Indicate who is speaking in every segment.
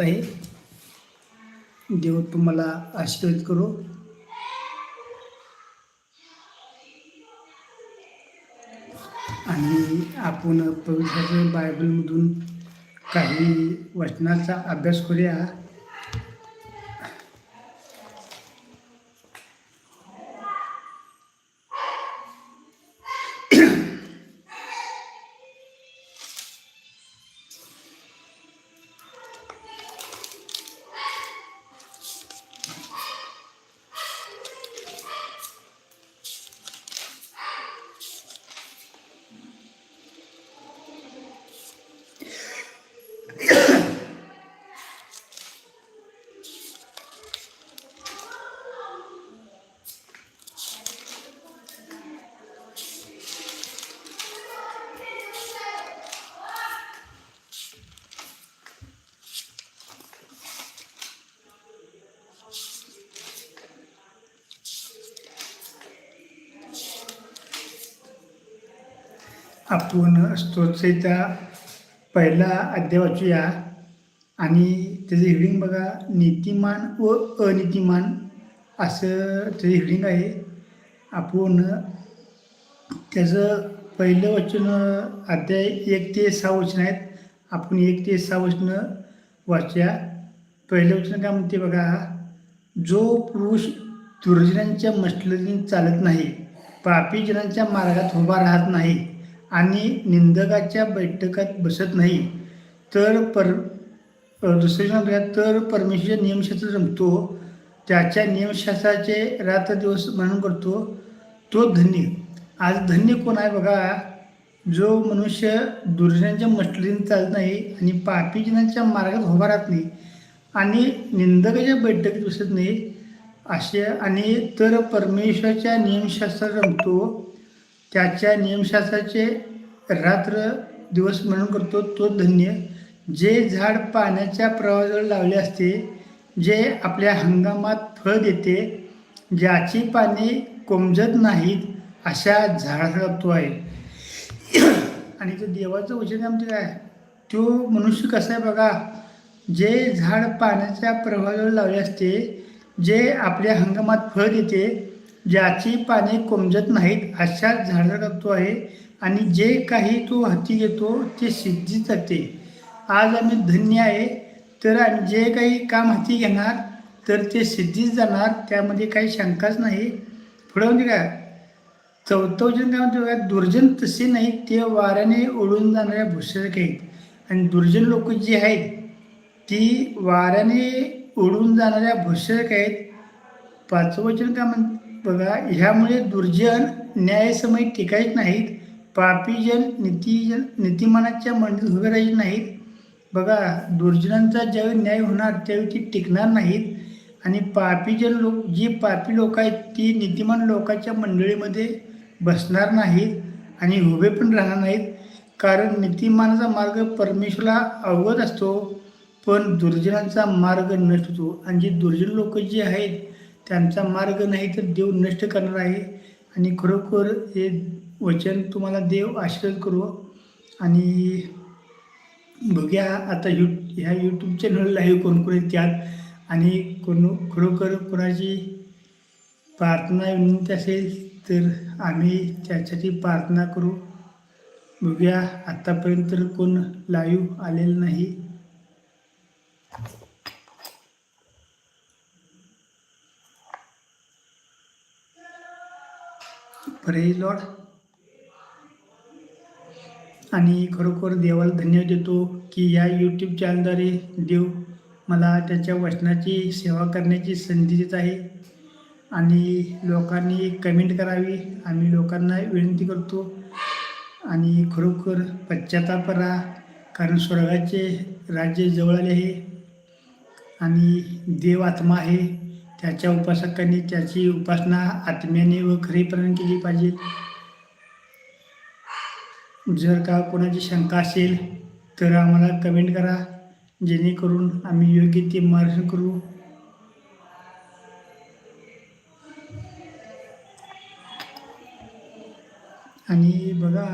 Speaker 1: करत आहे देव तुम्हाला आशीर्वाद करो. आणि आपण पवित्र बायबलमधून काही वचनाचा अभ्यास करूया. आपण स्तोत्रचा पहिला अध्याय वाचूया. आणि त्याचं हिडिंग बघा नीतिमान व अनितिमान. असं त्याचं हिडिंग आहे. आपण त्याचं पहिलं वचन अध्याय एक ते सहा वचन आहेत. आपण एक ते सहा वचन वाचूया. पहिलं वचन काय म्हणते बघा जो पुरुष दुर्जनांच्या मसलतीने चालत नाही पापीजनांच्या मार्गात उभा राहत नाही आणि निंदकाच्या बैठकात बसत नाही तर पर दुसऱ्या तर परमेश्वर नियमशास्त्र जमतो त्याच्या नियमशास्त्राचे रात्र दिवस म्हणून करतो तो धन्य. आज धन्य कोण आहे बघा जो मनुष्य दुर्जनांच्या मस्टलीने चालत नाही आणि पापी जनांच्या मार्गात उभा राहत नाही आणि निंदकाच्या बैठकीत बसत नाही असे आणि तर परमेश्वराच्या नियमशास्त्र रमतो त्याच्या नियमशास्त्राचे रात्र दिवस म्हणून करतो तो धन्य. जे झाड पाण्याच्या प्रवाहाजवळ लावले असते जे आपल्या हंगामात फळ देते ज्याची पाने कोमजत नाहीत अशा झाडाचा तो आहे. आणि तो देवाचं वचन आमचं काय? तो मनुष्य कसा आहे बघा? जे झाड पाण्याच्या प्रवाहाजवळ लावले असते जे आपल्या हंगामात फळ देते ज्याची पाने कोमजत नाहीत अशा झाडाला तो आहे आणि जे काही तो हाती घेतो ते सिद्धी जाते. आज आम्ही धन्य आहे तर आम्ही जे काही काम हाती घेणार तर ते सिद्धीच जाणार त्यामध्ये काही शंकाच नाही. पुढं म्हणजे काय चौथं वचन काय म्हणतो काय दुर्जन तसे नाही ते वाऱ्याने उडून जाणाऱ्या भुसारखे आहेत. आणि दुर्जन लोक जी आहेत ती वाऱ्याने उडून जाणाऱ्या भुसारक आहेत. पाचवं वचन काय म्हण बघा ह्यामुळे दुर्जन न्यायसमयी टिकायच नाहीत पापीजन नीतीजन नीतिमानाच्या मंडळीत उभे राहायचे नाहीत. बघा दुर्जनांचा ज्यावेळी न्याय होणार त्यावेळी ती टिकणार नाहीत. आणि पापीजन लोक जी पापी लोक आहेत ती नीतिमान लोकांच्या मंडळीमध्ये बसणार नाहीत आणि उभे पण राहणार नाहीत. कारण नीतिमानाचा मार्ग परमेश्वरला अवगत असतो पण दुर्जनांचा मार्ग नष्ट होतो आणि जी दुर्जन लोक जी आहेत त्यांचा मार्ग नाही तर देव नष्ट करणार आहे. आणि खरोखर हे वचन तुम्हाला देव आशीर्वाद करू. आणि बघ्या आता यू ह्या यूट्यूब चॅनल लाईव्ह कोण आहेत त्यात. आणि कोण खरोखर कोणाची प्रार्थना विनंती असेल तर आम्ही त्यासाठी प्रार्थना करू. बघूया आत्तापर्यंत कोण लाईव्ह आलेलं नाही. प्रेज लॉर्ड आणि खरोखर देवाला धन्यवाद देतो की या यूट्यूब चॅनलद्वारे देव मला त्याच्या वचनाची सेवा करण्याची संधी देत आहे. आणि लोकांनी कमेंट करावी. आम्ही लोकांना विनंती करतो. आणि खरोखर पश्चाताप करा कारण स्वर्गाचे राज्य जवळ आले आहे. आणि देव आत्मा आहे. त्याच्या उपासकांनी त्याची उपासना आत्म्याने व खरेपणाने केली पाहिजे. जर का कोणाची शंका असेल तर आम्हाला कमेंट करा. जेणेकरून आम्ही योग्य ते मार्गदर्शन करू. आणि बघा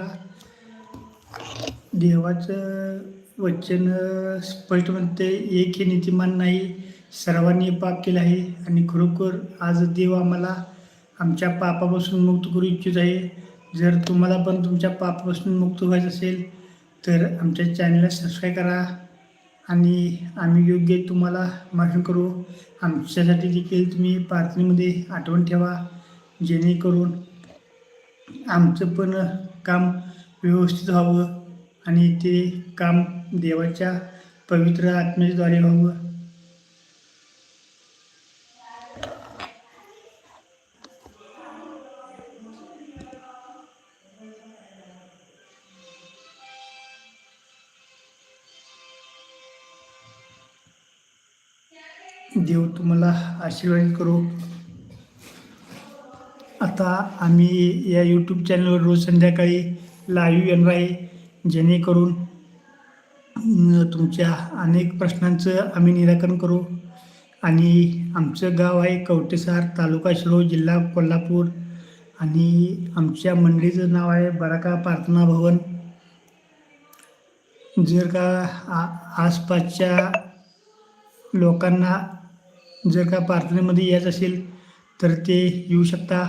Speaker 1: देवाचं वचन स्पष्ट म्हणते एक हे नीतिमान नाही सर्वांनी पाप केलं आहे आणि खरोखर आज देव आम्हाला आमच्या पापापासून मुक्त करू इच्छित आहे. जर तुम्हाला पण तुमच्या पापापासून मुक्त व्हायचं असेल तर आमच्या चॅनलला सबस्क्राईब करा आणि आम्ही योग्य तुम्हाला माफी करू. आमच्यासाठी देखील तुम्ही प्रार्थनेमध्ये आठवण ठेवा जेणेकरून आमचं पण काम व्यवस्थित व्हावं आणि ते काम देवाच्या पवित्र आत्म्याद्वारे व्हावं. देव तुम्हाला आशीर्वाद करू. आता आम्ही या यूट्यूब चॅनलवर रोज संध्याकाळी लाईव्ह येणार आहे. जेणेकरून तुमच्या अनेक प्रश्नांचं आम्ही निराकरण करू. आणि आमचं गाव आहे कवटेसार तालुका शिरो जिल्हा कोल्हापूर. आणि आमच्या मंडळीचं नाव आहे बराका प्रार्थना भवन. जर का आ आसपासच्या लोकांना जर का प्रार्थनेमध्ये यायचं असेल तर ते येऊ शकता.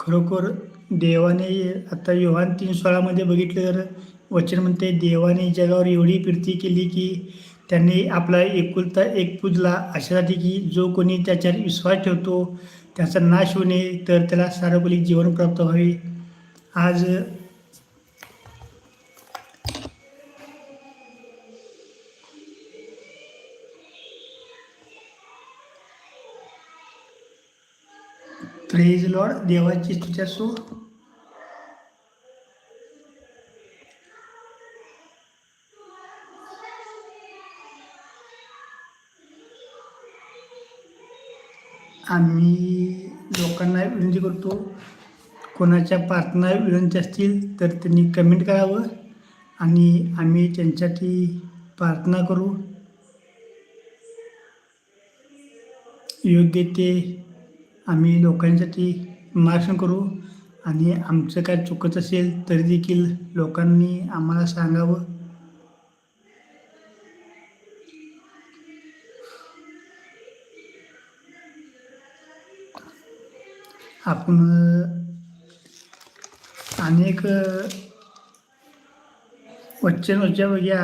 Speaker 1: खरोखर देवाने आता योहान तीन सोळामध्ये बघितलं तर वचन म्हणते देवाने जगावर एवढी प्रीती केली की त्यांनी आपला एकुलता एक पूजला अशासाठी की जो कोणी त्याच्यावर विश्वास ठेवतो त्याचा नाश होणे तर त्याला सार्वजनिक जीवन प्राप्त व्हावे. आज प्रेज लॉर्ड देवाची स्तुती असो आम्ही लोकांना विनंती करतो कोणाच्या प्रार्थना विनंती असतील तर त्यांनी कमेंट करावं आणि आम्ही त्यांच्यासाठी प्रार्थना करू. योग्य ते आम्ही लोकांसाठी मार्गदर्शन करू आणि आमचं काय चुकत असेल तरी देखील लोकांनी आम्हाला सांगावं. आपण अनेक वचन वच्या बघ्या.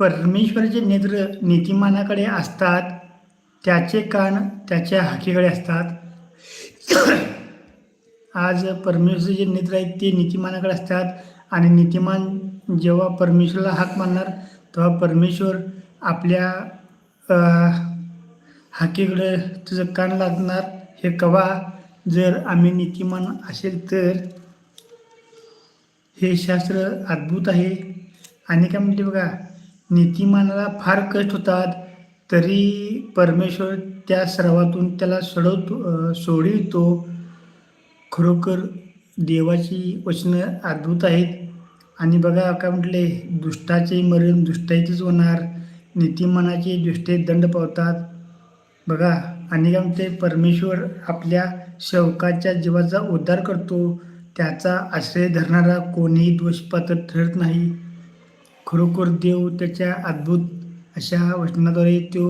Speaker 1: परमेश्वराचे नेत्र नीतिमानाकडे असतात. त्याचे कान त्याच्या हाकीकडे असतात. आज परमेश्वरचे जे नेत्र आहेत ते नीतिमानाकडे असतात. आणि नीतिमान जेव्हा परमेश्वरला हाक मारणार तेव्हा परमेश्वर आपल्या हाकीकडे तुझं कान लागणार हे कवा? जर आम्ही नीतिमान असेल तर हे शास्त्र अद्भुत आहे. आणि काय म्हणते बघा नीतिमानाला फार कष्ट होतात तरी परमेश्वर त्या सर्वातून त्याला सोडवतो सोडवितो. खरोखर देवाची वचनं अद्भुत आहेत. आणि बघा काय म्हटले दुष्टाचे मरण दुष्टाचीच होणार. नीतिमानाचे दुष्टे दंड पावतात. बघा आणि काय म्हणते परमेश्वर आपल्या शौकाच्या जीवाचा उद्धार करतो. त्याचा आश्रय धरणारा कोणीही दोषपात्र ठरत नाही. खरोखर देव त्याच्या अद्भुत अशा वचनाद्वारे तो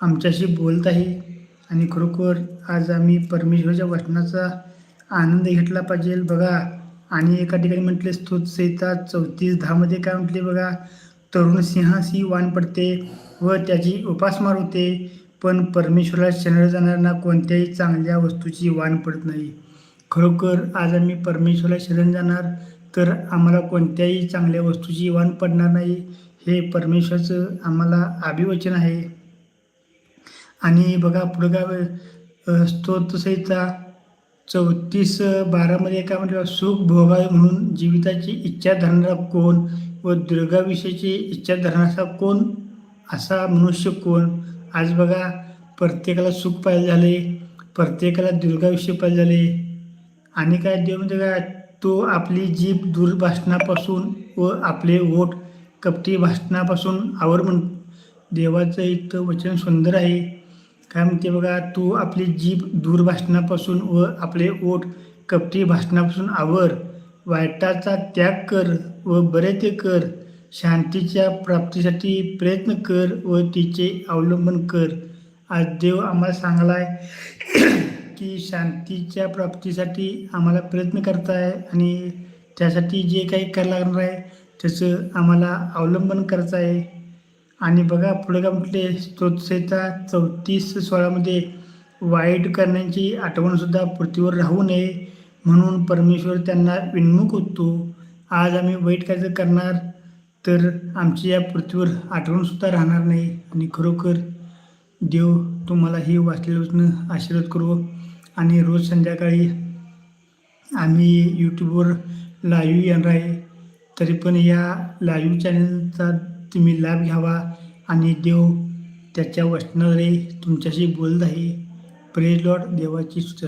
Speaker 1: आमच्याशी बोलत आहे आणि खरोखर आज आम्ही परमेश्वराच्या वचनाचा आनंद घेतला पाहिजे. बघा आणि एका ठिकाणी म्हटले स्तोतसहिता चौतीस दहामध्ये काय म्हटले बघा तरुण सिंहासी वाण पडते व त्याची उपासमार होते. पण परमेश्वराला शरण जाणाऱ्यांना कोणत्याही चांगल्या वस्तूची वाण पडत नाही. खरोखर आज आम्ही परमेश्वराला शरण जाणार तर आम्हाला कोणत्याही चांगल्या वस्तूची वाण पडणार नाही हे परमेश्वराचं आम्हाला अभिवचन आहे. आणि बघा पुढं काय स्तोत्रसहिता चौतीस बारामध्ये काय म्हटलं? सुख भोगावे म्हणून जीविताची इच्छा धरणारा कोण व दुर्गाविषयीची इच्छा धरणारा कोण? असा मनुष्य कोण? आज बघा प्रत्येकाला सुख पाहिजे झाले प्रत्येकाला दुर्गाविषयी पाहिजे झाले. आणि काय देव म्हणजे काय तो आपली जीभ दूरभाषणापासून व आपले ओठ कपटी भाषणापासून आवर म्हण देवाचं इथं वचन सुंदर आहे. काय म्हणते बघा तू आपली जीभ दूरभाषणापासून व आपले ओठ कपटी भाषणापासून आवर. वाईटाचा त्याग कर व बरे ते कर. शांतीच्या प्राप्तीसाठी प्रयत्न कर व तिचे अवलंबन कर. आज देव आम्हाला सांगला आहे की शांतीच्या प्राप्तीसाठी आम्हाला प्रयत्न करता आहे आणि त्यासाठी जे काही करायला लागणार आहे त्याचं आम्हाला अवलंबन करायचं आहे आणि बघा पुढे काय म्हटले स्तोत्रसंहिता चौतीस सोळामध्ये वाईट करण्याची आठवणसुद्धा पृथ्वीवर राहू नये म्हणून परमेश्वर त्यांना विन्मुख होतो. आज आम्ही वाईट कार्य करणार तर आमची या पृथ्वीवर आठवणसुद्धा राहणार नाही आणि खरोखर देव तुम्हाला हे वाचलेलं वचनं आशीर्वाद करू. आणि रोज संध्याकाळी आम्ही यूट्यूबवर लाईव्ह येणार आहे. तरी पण या लाईव्ह चॅनलचा तुम्ही लाभ घ्यावा आणि देव त्याच्या वचनाद्वारे तुमच्याशी बोलत आहे. प्रेज लॉर्ड देवाची सुचू